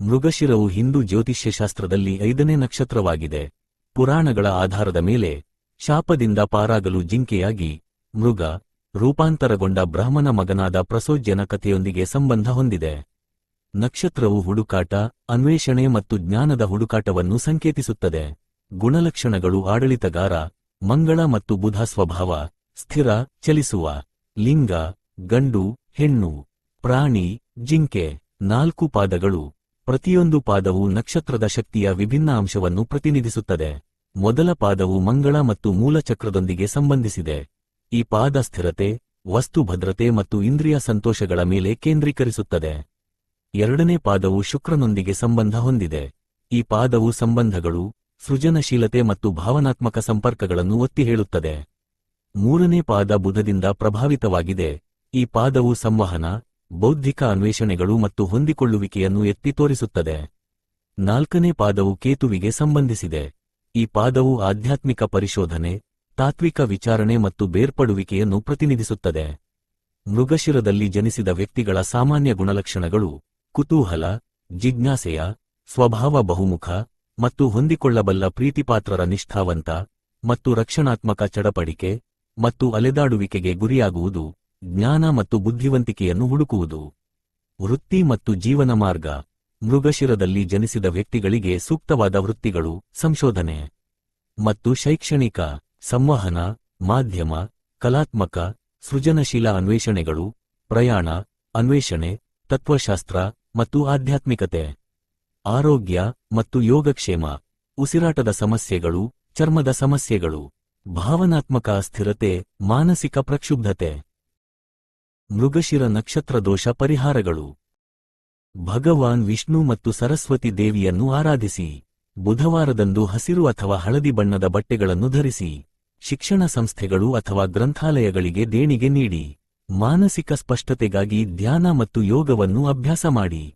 ಮೃಗಶಿರವು ಹಿಂದೂ ಜ್ಯೋತಿಷ್ಯಶಾಸ್ತ್ರದಲ್ಲಿ ಐದನೇ ನಕ್ಷತ್ರವಾಗಿದೆ. ಪುರಾಣಗಳ ಆಧಾರದ ಮೇಲೆ ಶಾಪದಿಂದ ಪಾರಾಗಲು ಜಿಂಕೆಯಾಗಿ ಮೃಗ ರೂಪಾಂತರಗೊಂಡ ಬ್ರಾಹ್ಮಣ ಮಗನಾದ ಪ್ರಸೋಜ್ಯನ ಕಥೆಯೊಂದಿಗೆ ಸಂಬಂಧ ಹೊಂದಿದೆ. ನಕ್ಷತ್ರವು ಹುಡುಕಾಟ, ಅನ್ವೇಷಣೆ ಮತ್ತು ಜ್ಞಾನದ ಹುಡುಕಾಟವನ್ನು ಸಂಕೇತಿಸುತ್ತದೆ. ಗುಣಲಕ್ಷಣಗಳು ಆಡಳಿತಗಾರ, ಮಂಗಳ ಮತ್ತು ಬುಧ ಸ್ವಭಾವ, ಸ್ಥಿರ, ಚಲಿಸುವ, ಲಿಂಗ, ಗಂಡು, ಹೆಣ್ಣು, ಪ್ರಾಣಿ, ಜಿಂಕೆ, ನಾಲ್ಕು ಪಾದಗಳು. ಪ್ರತಿಯೊಂದು ಪಾದವು ನಕ್ಷತ್ರದ ಶಕ್ತಿಯ ವಿಭಿನ್ನ ಅಂಶವನ್ನು ಪ್ರತಿನಿಧಿಸುತ್ತದೆ. ಮೊದಲ ಪಾದವು ಮಂಗಳ ಮತ್ತು ಮೂಲಚಕ್ರದೊಂದಿಗೆ ಸಂಬಂಧಿಸಿದೆ. ಈ ಪಾದ ಸ್ಥಿರತೆ, ವಸ್ತು ಭದ್ರತೆ ಮತ್ತು ಇಂದ್ರಿಯ ಸಂತೋಷಗಳ ಮೇಲೆ ಕೇಂದ್ರೀಕರಿಸುತ್ತದೆ. ಎರಡನೇ ಪಾದವು ಶುಕ್ರನೊಂದಿಗೆ ಸಂಬಂಧ ಹೊಂದಿದೆ. ಈ ಪಾದವು ಸಂಬಂಧಗಳು, ಸೃಜನಶೀಲತೆ ಮತ್ತು ಭಾವನಾತ್ಮಕ ಸಂಪರ್ಕಗಳನ್ನು ಒತ್ತಿ ಹೇಳುತ್ತದೆ. ಮೂರನೇ ಪಾದ ಬುಧದಿಂದ ಪ್ರಭಾವಿತವಾಗಿದೆ. ಈ ಪಾದವು ಸಂವಹನ ಬೌದ್ಧಿಕ ಅನ್ವೇಷಣೆಗಳು ಮತ್ತು ಹೊಂದಿಕೊಳ್ಳುವಿಕೆಯನ್ನು ಎತ್ತಿ ತೋರಿಸುತ್ತದೆ. ನಾಲ್ಕನೇ ಪಾದವು ಕೇತುವಿಗೆ ಸಂಬಂಧಿಸಿದೆ. ಈ ಪಾದವು ಆಧ್ಯಾತ್ಮಿಕ ಪರಿಶೋಧನೆ, ತಾತ್ವಿಕ ವಿಚಾರಣೆ ಮತ್ತು ಬೇರ್ಪಡುವಿಕೆಯನ್ನು ಪ್ರತಿನಿಧಿಸುತ್ತದೆ. ಮೃಗಶಿರದಲ್ಲಿ ಜನಿಸಿದ ವ್ಯಕ್ತಿಗಳ ಸಾಮಾನ್ಯ ಗುಣಲಕ್ಷಣಗಳು ಕುತೂಹಲ, ಜಿಜ್ಞಾಸೆಯ, ಸ್ವಭಾವ ಬಹುಮುಖ ಮತ್ತು ಹೊಂದಿಕೊಳ್ಳಬಲ್ಲ ಪ್ರೀತಿಪಾತ್ರರ ನಿಷ್ಠಾವಂತ ಮತ್ತು ರಕ್ಷಣಾತ್ಮಕ ಚಡಪಡಿಕೆ ಮತ್ತು ಅಲೆದಾಡುವಿಕೆಗೆ ಗುರಿಯಾಗುವುದು. ಜ್ಞಾನ ಮತ್ತು ಬುದ್ಧಿವಂತಿಕೆಯನ್ನು ಹುಡುಕುವುದು. ವೃತ್ತಿ ಮತ್ತು ಜೀವನ ಮಾರ್ಗ. ಮೃಗಶಿರದಲ್ಲಿ ಜನಿಸಿದ ವ್ಯಕ್ತಿಗಳಿಗೆ ಸೂಕ್ತವಾದ ವೃತ್ತಿಗಳು, ಸಂಶೋಧನೆ. ಮತ್ತು ಶೈಕ್ಷಣಿಕ, ಸಂವಹನ, ಮಾಧ್ಯಮ, ಕಲಾತ್ಮಕ, ಸೃಜನಶೀಲ ಅನ್ವೇಷಣೆಗಳು, ಪ್ರಯಾಣ, ಅನ್ವೇಷಣೆ, ತತ್ವಶಾಸ್ತ್ರ ಮತ್ತು ಆಧ್ಯಾತ್ಮಿಕತೆ. ಆರೋಗ್ಯ ಮತ್ತು ಯೋಗಕ್ಷೇಮ. ಉಸಿರಾಟದ ಸಮಸ್ಯೆಗಳು, ಚರ್ಮದ ಸಮಸ್ಯೆಗಳು. ಭಾವನಾತ್ಮಕ ಅಸ್ಥಿರತೆ, ಮಾನಸಿಕ ಪ್ರಕ್ಷುಬ್ಧತೆ. ಮೃಗಶಿರ ನಕ್ಷತ್ರ ದೋಷ ಪರಿಹಾರಗಳು. ಭಗವಾನ್ ವಿಷ್ಣು ಮತ್ತು ಸರಸ್ವತಿ ದೇವಿಯನ್ನು ಆರಾಧಿಸಿ, ಬುಧವಾರದಂದು ಹಸಿರು ಅಥವಾ ಹಳದಿ ಬಣ್ಣದ ಬಟ್ಟೆಗಳನ್ನು ಧರಿಸಿ, ಶಿಕ್ಷಣ ಸಂಸ್ಥೆಗಳು ಅಥವಾ ಗ್ರಂಥಾಲಯಗಳಿಗೆ ದೇಣಿಗೆ ನೀಡಿ, ಮಾನಸಿಕ ಸ್ಪಷ್ಟತೆಗಾಗಿ ಧ್ಯಾನ ಮತ್ತು ಯೋಗವನ್ನು ಅಭ್ಯಾಸ ಮಾಡಿ.